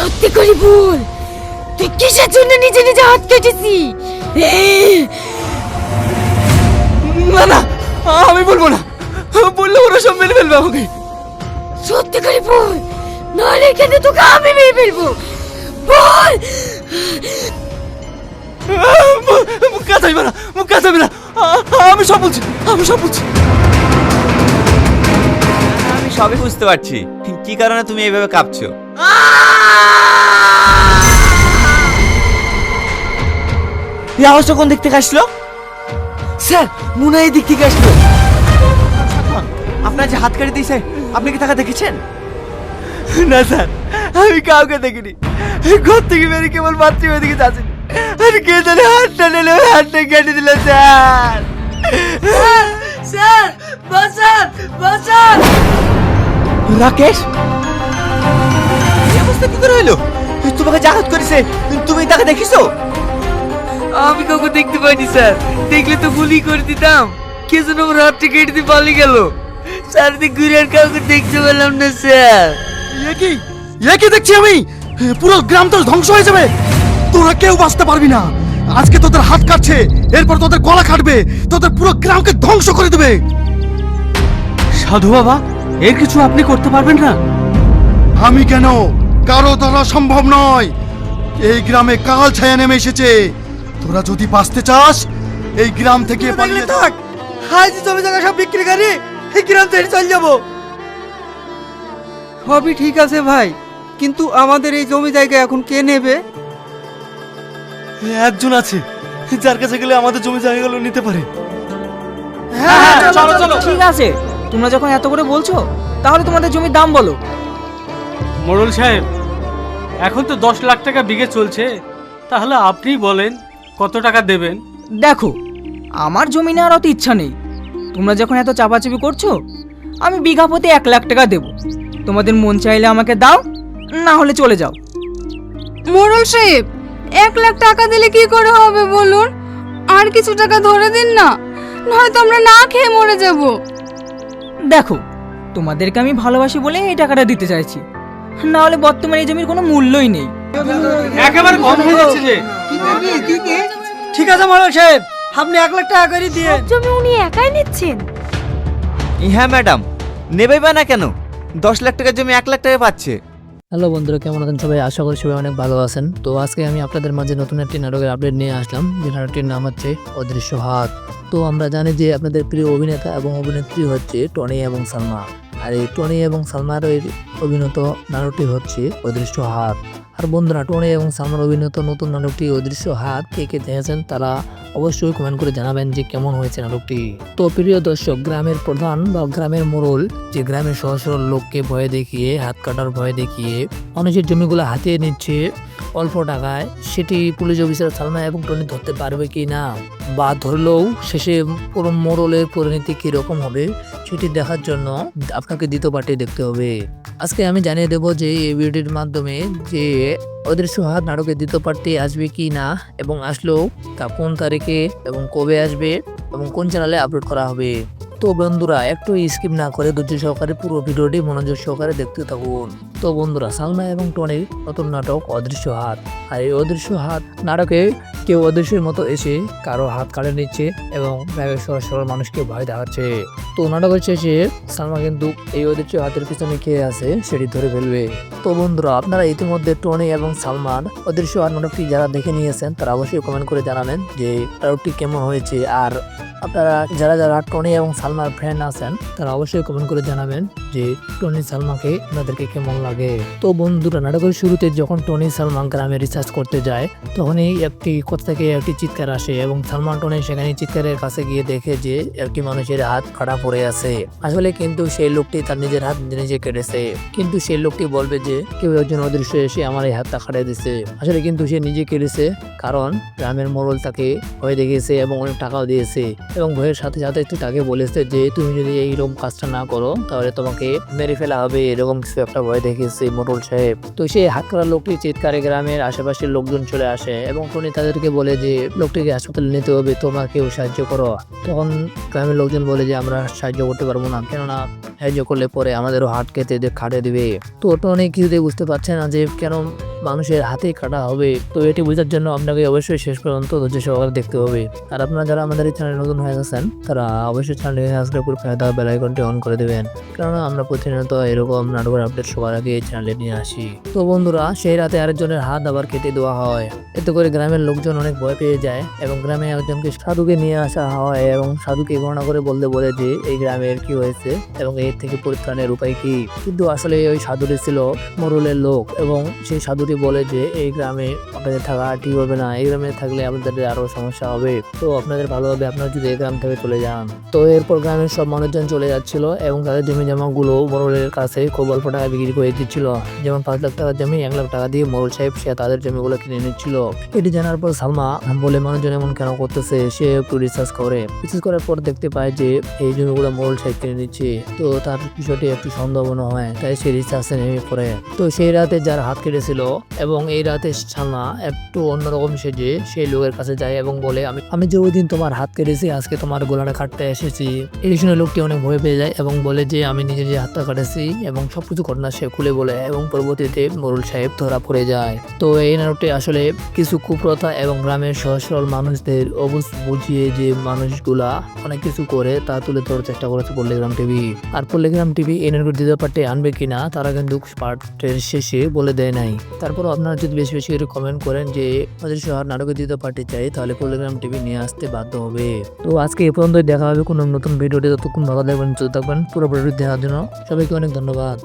সত্যি করে বল। তুই কিসের জন্য নিজে নিজে হাত কেটেছি? না না আমি বলব না। বললে ওরা সব মেরে ফেলবে আমাকে। সত্যি করে বল। নাহলে এখানে তোকে আমি মেরে ফেলব। বল। মুখ কাঁচাইবে না মুখ কাঁচাইবে না। আমি সব বলছি আমি সব বলছি। আমি সবই বুঝতে পারছি। কি কারণে তুমি এইভাবে কাঁপছো? এই আওয়াজটা কোন দিক থেকে আসলো? স্যার মনে এই দিক থেকে আসলো। আপনার যে হাত কাটি দিয়েছে আপনি কি টাকা দেখেছেন? না স্যার আমি কাউকে দেখিনি। ঘর থেকে বেরিয়ে কেবল বাথরুম দিকে যাচ্ছি। আর কে জানে হাতটা নিলে ওই হাতটা কেটে দিল স্যার স্যার বাঁচান বাঁচান। রাকেশ? অবস্থা কি করে হইল তোমাকে জাগাত করেছে। তুমি তাকে দেখিছো? আমি কাউকে দেখতে পাইনি স্যার। দেখলে তো গুলি করে দিতাম। কে যেন আমার হাতটা কেটে দিয়ে পালিয়ে গেল। চারিদিক ঘুরে আর কাউকে দেখতে পেলাম না স্যার। এ কি? এ কি দেখছি আমি? পুরো গ্রাম তো ধ্বংস হয়ে যাবে। তোরা কেউ বাঁচতে পারবি না। আজকে তোদের হাত কাটছে এরপর তোদের গলা কাটবে তোদের পুরো গ্রামকে ধ্বংস করে দেবে। সাধু বাবা এর কিছু আপনি করতে পারবেন না? আমি কেন? কারও দ্বারা সম্ভব নয়। এই গ্রামে কাল ছায়া নেমে এসেছে। তোরা যদি বাঁচতে চাস এই গ্রাম থেকে পালিয়ে যা। থাক। আজ জমি জায়গা সব বিক্রি করি এই গ্রাম ছেড়ে চলে যাব। সবই ঠিক আছে ভাই কিন্তু আমাদের এই জমি জায়গা এখন কে নেবে? একজন আছে যার কাছে গেলে আমাদের জমি জায়গাগুলো নিতে পারে। চলো চলো। ঠিক আছে। তোমরা যখন এত করে বলছো তাহলে তোমাদের জমির দাম বলো। মোড়ল সাহেব এখন তো দশ লাখ টাকা বিঘে চলছে। তাহলে আপনি বলেন কত টাকা দেবেন? দেখো আমার জমি নেওয়ার অত ইচ্ছা নেই। তোমরা যখন এত চাপাচাপি করছ আমি বিঘা প্রতি এক লাখ টাকা দেবো। তোমাদের মন চাইলে আমাকে দাও না হলে চলে যাও। মোড়ল সাহেব এক লাখ টাকা দিলে কি করে হবে বলুন? আর কিছু টাকা ধরে দিন না নয়তো আমরা না খেয়ে মরে যাব। দেখো তোমাদেরকে আমি ভালোবাসি বলে এই টাকাটা দিতে চাইছি। না হলে বর্তমানে এই জমির কোনো মূল্যই নেই। একেবারে কম হয়ে যাচ্ছে যে। ঠিক আছে মোড়ল সাহেব আপনি এক লাখ টাকা করে দিয়ে জমি উনি একাই নিচ্ছেন। হ্যাঁ ম্যাডাম নেবেই বা না কেন? দশ লাখ টাকার জমি এক লাখ টাকা পাচ্ছে। হ্যালো বন্ধুরা কেমন আছেন সবাই? আশা করি সবাই অনেক ভালো আছেন। তো আজকে আমি আপনাদের মাঝে নতুন একটি নাটকের আপডেট নিয়ে আসলাম যে নাটকটির নাম হচ্ছে অদৃশ্য হাত তো আমরা জানি যে আপনাদের প্রিয় অভিনেতা এবং অভিনেত্রী হচ্ছে টনি এবং সালমা। আর এই টনি এবং সালমার এই অভিনীত নাটকটি হচ্ছে অদৃশ্য হাত। আর বন্ধুরা, টনি এবং সালমার অভিনীত নতুন নাটকটি অদৃশ্য হাত, কে কে দেখেছেন তারা অবশ্যই কমেন্ট করে জানাবেন যে কেমন হয়েছে নাটকটি। তো প্রিয় দর্শক, গ্রামের প্রধান বা গ্রামের মোড়ল, যে গ্রামের সহজ সরল লোককে ভয় দেখিয়ে, হাত কাটার ভয় দেখিয়ে, মানুষের জমিগুলো হাতিয়ে নিচ্ছে অল্প টাকায়, সেটি পুলিশ অফিসার সালমা এবং টনি ধরতে পারবে কি না বা ধরলেও শেষে পুরো মোড়লের পরিণতি কীরকম হবে? সেটি দেখার জন্য আপনাকে দ্বিতীয় পার্টি দেখতে হবে। আজকে আমি জানিয়ে দেব যে এই ভিডিওটির মাধ্যমে যে ওদের হাত নাটকের দ্বিতীয় পার্টি আসবে কি না এবং আসলেও তা কোন তারিখে এবং কবে আসবে এবং কোন চ্যানেলে আপলোড করা হবে। তো বন্ধুরা, একটু স্কিপ না করে ধৈর্য সহকারে পুরো ভিডিওটি মনোযোগ সহকারে দেখতে থাকুন। তো বন্ধুরা, সালমা এবং টনির নতুন নাটক, অদৃশ্য হাত। আর এই অদৃশ্য হাত নাটকে কেউ অদৃশ্যের মতো এসে কারও হাত কাটে নিচ্ছে এবং গ্রামের সরল মানুষকে ভয় দেখাচ্ছে। তো নাটকের শেষে সালমা কিন্তু এই অদৃশ্য হাতের পিছনে কে আছে সেটি ধরে ফেলবে। তো বন্ধুরা, আপনারা ইতিমধ্যে টনি এবং সালমান অদৃশ্য হাত নাটকটি যারা দেখে নিয়েছেন, তারা অবশ্যই কমেন্ট করে জানাবেন যে, নাটকটি কেমন হয়েছে। আর আপনারা, যারা যারা টনি এবং সালমার ফ্রেন্ড আছেন, তারা অবশ্যই কমেন্ট করে জানাবেন যে টনি সালমাকে আপনাদেরকে কেমন লাগে। তো বন্ধুরা, নাটকের শুরুতে যখন টনি সালমান গ্রামে রিসার্চ করতে যায়, তখনই একটি কোথা থেকে একটি চিৎকার আসে এবং সালমান টনি সেখানে চিৎকারের কাছে গিয়ে দেখে যে একটি মানুষের হাত কাটা পড়ে আছে। আসলে কিন্তু সেই লোকটি তার নিজের হাত নিজে কেটেছে। কিন্তু সেই লোকটি বলবে যে, কেউ একজন অদৃশ্য এসে আমার এই হাতটা কাটে দিছে আসলে কিন্তু সে নিজে কেটেছে, কারণ গ্রামের মোড়ল তাকে ভয় দেখিয়েছে এবং অনেক টাকাও দিয়েছে এবং ভয়ের সাথে সাথে একটু তাকে বলেছে যে তুমি যদি এইরকম কাজটা না করো, তাহলে তোমাকে মেরে ফেলা হবে, এরকম কিছু একটা ভয় দেখিয়েছে মোটল সাহেব। তো সেই হাত করা লোকটি চিৎকারে গ্রামের আশেপাশের লোকজন চলে আসে এবং টনি তাদেরকে বলে যে, লোকটিকে হাসপাতালে নিতে হবে তোমরা কেউ সাহায্য করো। তখন গ্রামের লোকজন বলে যে, আমরা সাহায্য করতে পারব না, কেননা সাহায্য করলে পরে আমাদেরও হাট দিয়ে খাটে দিবে। তো টনি কিছুতে বুঝতে পারছে না যে কেন মানুষের হাতেই কাটা হবে। তো এটি বোঝার জন্য আপনাকে অবশ্যই শেষ পর্যন্ত ধৈর্য সহকারে দেখতে হবে। আর আপনারা যারা আমাদের এই চ্যানেল নতুন হয়ে গেছেন তারা অবশ্যই চ্যানেলটিকে সাবস্ক্রাইব করে ফেলে দেওয়া বেলাইকনটি অন করে দেবেন। কেননা আমরা প্রতিনিয়ত এরকম নাটকের আপডেট সবার আগে এই চ্যানেলে নিয়ে আসি। তো বন্ধুরা, সেই রাতে আরেকজনের হাত আবার কেটে দেওয়া হয়। এতে করে গ্রামের লোকজন অনেক ভয় পেয়ে যায় এবং গ্রামে একজনকে সাধুকে নিয়ে আসা হয় এবং সাধুকে গণনা করে বলতে বলে যে, এই গ্রামের কি হয়েছে এবং এর থেকে পরিত্রাণের উপায় কি? কিন্তু আসলে ওই সাধুটি ছিল মোরলের লোক এবং সেই সাধুটি বলে যে এই গ্রামে আপনাদের থাকা ঠিক হবে না, এই গ্রামে থাকলে আপনাদের আরও সমস্যা হবে, তো আপনাদের ভালো হবে আপনারা যদি এই গ্রাম থেকে চলে যান। তো এরপর গ্রামের সব মানুষজন চলে যাচ্ছিল এবং তাদের জমি জমা গুলো মোরলের কাছে খুব অল্প টাকা বিক্রি করে দিচ্ছিল। যেমন পাঁচ লাখ টাকার জমি, এক লাখ টাকা দিয়ে মোরল সাহেব সে তাদের জমিগুলো কিনে নিচ্ছিল। এটি জানার পর সালমা বলে, মানুষজন এমন কেন করতেছে? সে একটু রিসার্চ করে। রিসার্চ করার পর দেখতে পায় যে এই জমিগুলো মোরল সাহেব কিনে নিচ্ছে। তো তার বিষয়টি একটু সন্দেহ মনে হয়, তাই সে রিসার্চে নেমে পড়ে। তো সেই রাতে যার হাত কেটেছিল এবং এই রাতে সালমা একটু অন্যরকম সেজে সেই লোকের কাছে যায় এবং বলে, আমি আমি যে ওই দিন তোমার হাত কেটেছি, আজকে তোমার গোলাটা কাটতে এসেছি। এই শুনে লোকটি অনেক ভয় পেয়ে যায় এবং বলে যে, আমি নিজে নিজে হাতটা কাটেছি এবং সবকিছু ঘটনা সে খুলে বলে এবং পরবর্তীতে মোরুল সাহেব ধরা পড়ে যায়। তো এই নাটকটি আসলে কিছু কুপ্রথা এবং গ্রামের সহজ সরল মানুষদের অবুঝ বুঝিয়ে যে মানুষগুলা অনেক কিছু করে তা তুলে ধরার চেষ্টা করেছে পল্লিগ্রাম টিভি। আর পল্লিগ্রাম টিভি এই নাটকের দ্বিতীয় পার্টে আনবে কিনা, তারা কিন্তু পার্টের শেষে বলে দেয় নাই। তারপর আপনারা যদি বেশি বেশি করে কমেন্ট করেন যে আমাদের শহর নাটকে দ্বিতীয় পার্টি চাই তাহলে প্রোগ্রাম টিভি নিয়ে আসতে বাধ্য হবে। তো আজকে এ পর্যন্তই, দেখা হবে কোনো নতুন ভিডিওটি ততক্ষণ ভালো থাকবেন চলতে থাকবেন, পুরোপুরি দেখার জন্য সবাইকে অনেক ধন্যবাদ।